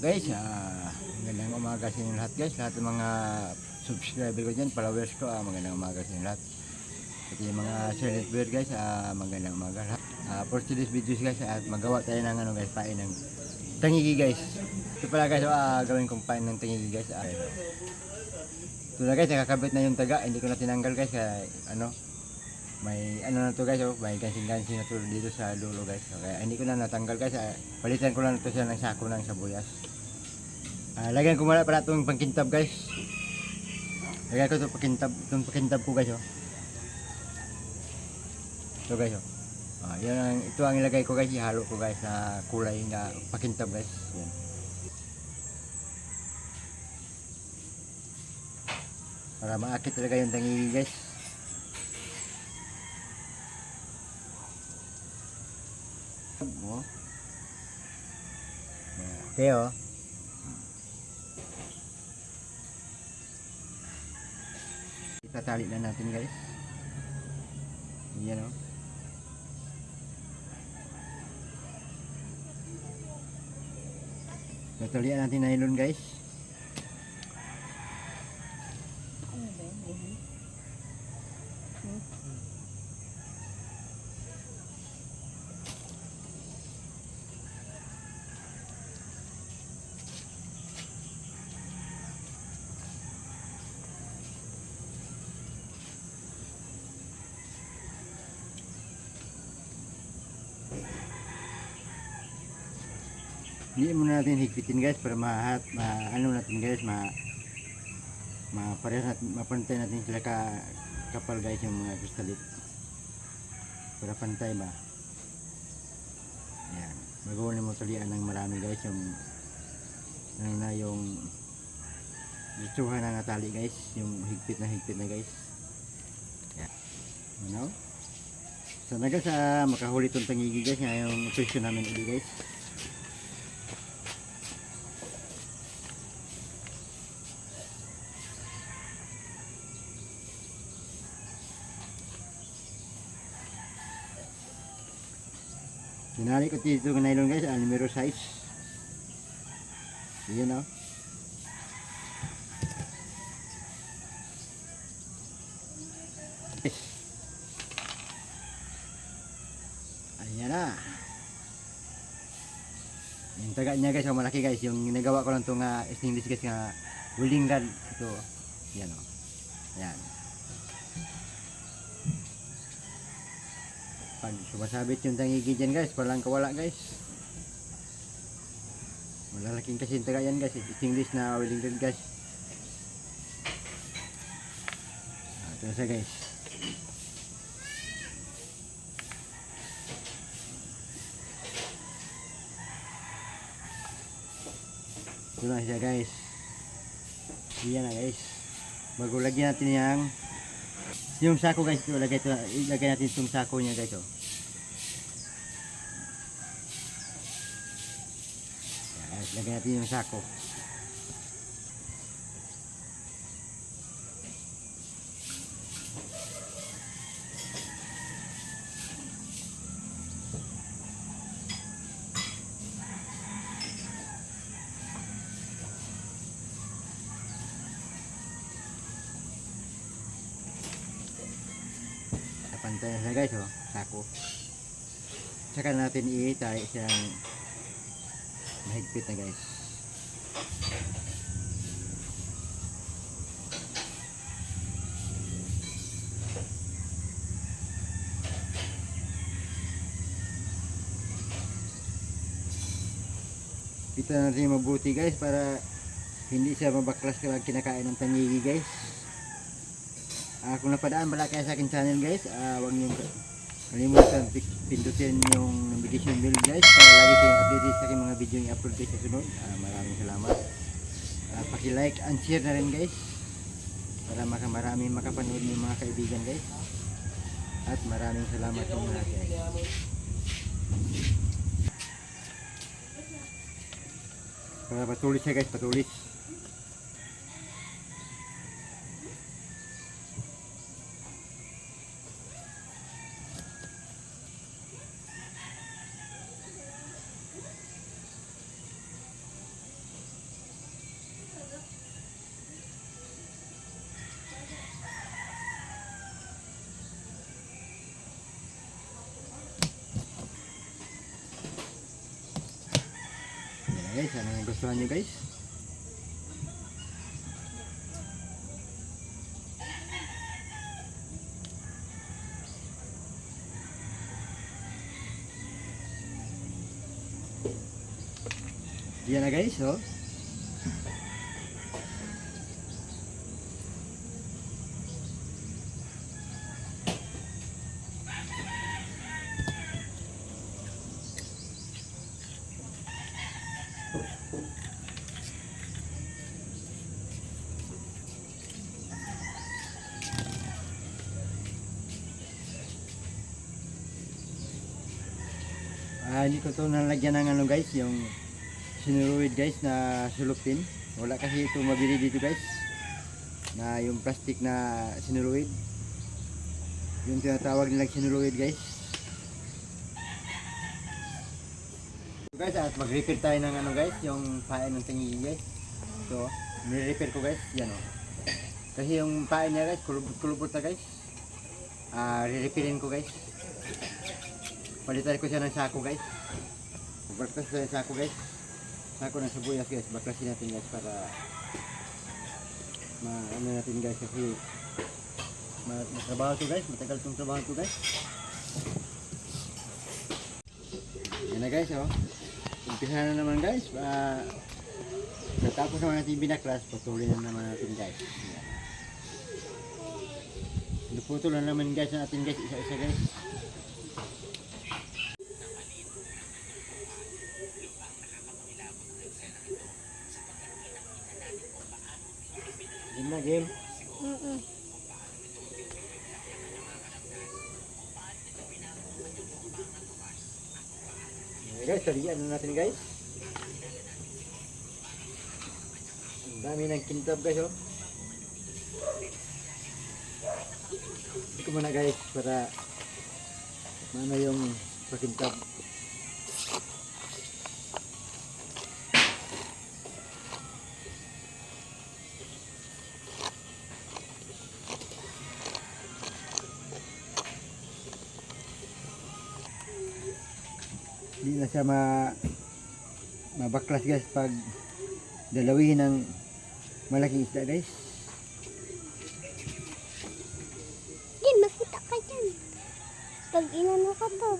guys, ah, magandang umaga sa inyo lahat guys. Lahat ng mga subscriber ko dyan, followers ko, ah, magandang umaga sa inyo lahat. Pati yung mga silent viewer guys, ah, magandang umaga lahat. Ah, for today's videos guys, at magawa tayo ng ano guys, pain ng tangigi guys. Ito pala guys, ah, gawin kong pain ng tangigi guys. Ah, ito na guys, nakakabit na yung taga, hindi ko na tinanggal guys, kaya ano, may ano na to guys, oh, may gansing-gansing na to dito sa dulo guys. Kaya hindi ko na natanggal guys, ah, palitan ko lang ito siya ng sako ng sabuyas. Ah, lagyan ko muna pala itong pangkintab guys. Lagyan ko itong pangkintab, itong pangkintab ko guys oh. Ito guys oh. Ah, yan ang, ito ang ilagay ko guys, ihalo ko guys na kulay na pakintab guys. Yan. Para maakit talaga yung tangi guys. Oh. Okay oh. Itatali na natin guys. Yan oh. Tatalian natin nylon guys. Hindi muna natin higpitin guys para mahat, ma ano natin guys, ma ma parehas natin, mapantay natin sila ka kapal guys yung mga kristalit. Para pantay ba? Yan. Magawa mo talian ng marami guys yung ano na yung Ditsuhan na natali guys, yung higpit na higpit na guys. Yan. Ano? Sana guys, ah, makahuli itong tangigi guys, ngayong operation namin ulit guys. Sinali ko dito ng nylon guys, ah, numero 6. Yan o. Ayan na. Yung taga niya guys, oh, malaki guys. Yung ginagawa ko lang itong uh, stainless guys nga welding rod. Ito. Yan o. Ayan. Pag sumasabit yung tangigi dyan guys, walang kawala guys. Malalaking kasi yung yan guys. Stainless na welding rod guys. Ah, Ito na siya guys. Ito na siya guys. Yan na guys. Bago lagyan natin yung yung sako guys, ito, lagay, ito, ilagay natin itong sako niya guys. Oh. Yan, guys, lagay natin yung sako. Pantay na guys, oh, sako. Saka natin i-tali siyang mahigpit na guys. Kita natin mabuti guys para hindi siya mabaklas kapag kinakain ng tangigi guys. Ah, kung napadaan pala kayo sa akin channel guys, ah, huwag niyong kalimutan pi- pindutin yung notification bell guys para lagi kayong updated sa aking mga video yung upload guys sa sunod. Ah, maraming salamat. Ah, paki-like and share na rin guys para makamarami makapanood ng mga kaibigan guys. At maraming salamat sa lahat guys. Para patulis siya guys, patulis. Guys, ano yung gustuhan nyo guys? Yan na guys, oh. Ko to nalagyan ng ano guys, yung sinuruid guys na sulupin. Wala kasi ito mabili dito guys. Na yung plastic na sinuruid. Yung tinatawag nilang sinuruid guys. So guys, at mag-repair tayo ng ano guys, yung pain ng tingi guys. So, nire-repair ko guys, yan o. Kasi yung pain niya guys, kulubot-kulubot na guys. Ah, re-repairin ko guys. Palitan ko siya ng sako guys. Baklas ko yung sako guys. Sako ng sibuyas guys. Baklasin natin guys para ma ano natin guys kasi ma matrabaho to guys. Matagal tong trabaho to guys. Yan na guys oh. Umpisa na naman guys. Uh, Natapos naman natin binaklas, patuloy na naman natin guys. Yan. Naputol na naman guys natin guys, isa-isa guys. Game na game. Mm-mm. Okay, guys, talian na natin guys. Ang dami ng kintab guys oh. Hindi ko muna guys para mana yung pakintab. Siya ma mabaklas guys pag dalawihin ng malaking isda guys. Yan, makita ka dyan. Pag inano ka to.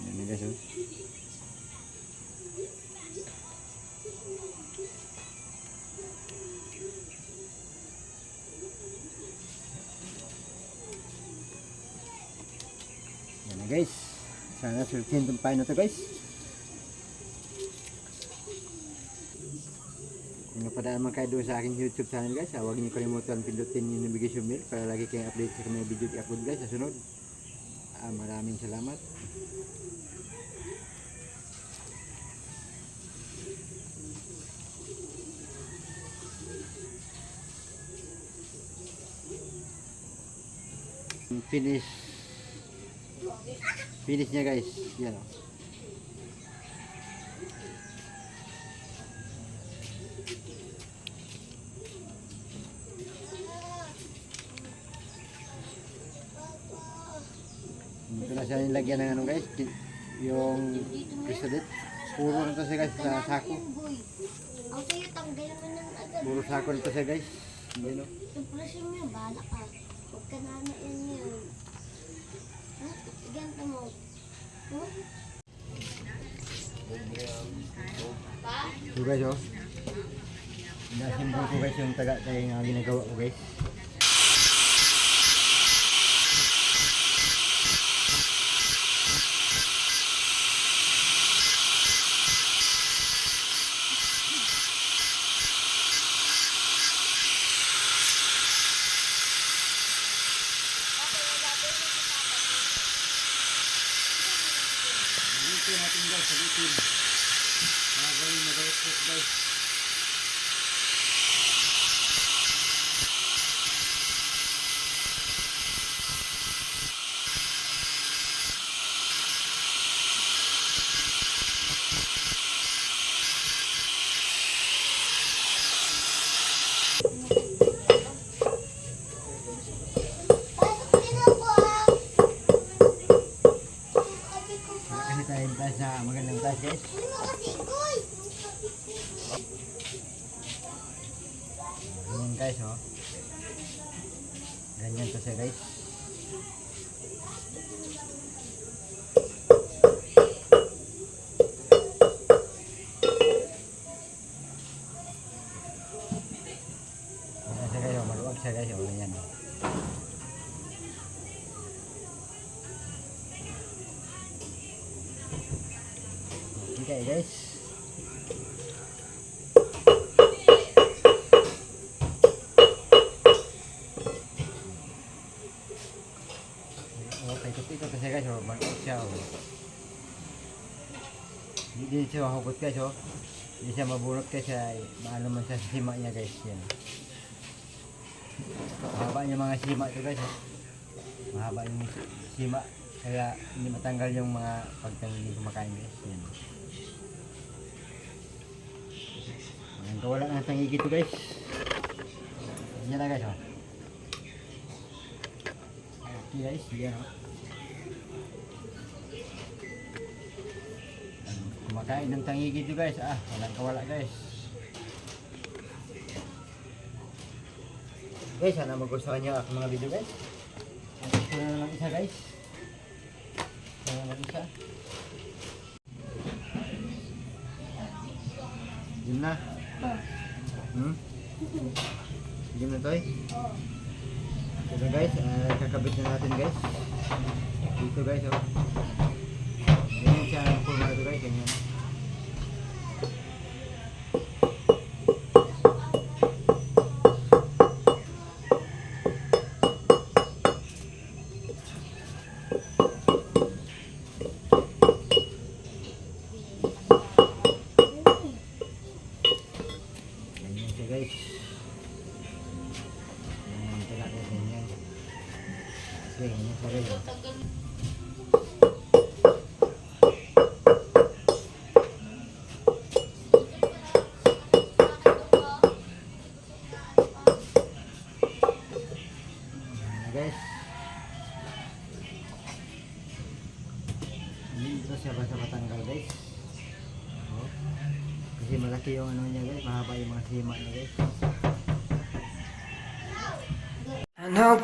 Yan guys oh. Yan guys. Sana sultin itong pain na to guys. Kung napadaan man kayo doon sa aking YouTube channel guys, huwag niyo kalimutan pindutin yung notification bell para lagi kayong update sa mga video i-upload guys sa sunod. Ah, maraming salamat. Finish. Finish niya guys. Yan oh. o. Ito na siya nilagyan ng ano guys. Yung pistolet. Puro na to siya guys sa sako. Puro sako na to siya guys. Yan o. Tuplasin mo yun, bahala ka. Huwag ka na ano yun yun. Ha? Ganito mo. Huh? So guys oh. Nasimbol ko guys yung taga tayo nga ginagawa ko guys. Bitin. Mga gawin na gawin guys. guys. Ganyan guys oh. Ganyan to siya guys. Ganyan siya guys oh. Maluwag siya guys oh. Ganyan oh. Okay guys. Paikot-ikot na siya guys, oh. Maluwag siya, oh. Hindi siya mahugot guys, oh. Hindi siya mabunot kasi ay maano man sa sima niya guys, yan. Mahaba yung mga sima ito guys, oh. Mahaba yung sima. Kaya hindi matanggal yung mga pagka hindi kumakain guys, yan. Ang kawala ng tangigi ito guys. Yan na guys, oh. Okay guys, yan oh. Kumakain ng tangigi ito guys, ah, walang kawala guys. Guys, sana magustuhan niyo ang mga video guys. Gusto na naman isa guys. Gusto na naman isa. Yun na. Hmm? Yun na toy. Ito guys, ah, kakabit na natin guys. Dito guys, oh. Ganyan siya ang forma ito guys. Ganyan guys. Dito siya basta matanggal guys. Oh. Kasi malaki yung ano niya guys, mahaba yung mga sima niya guys. And how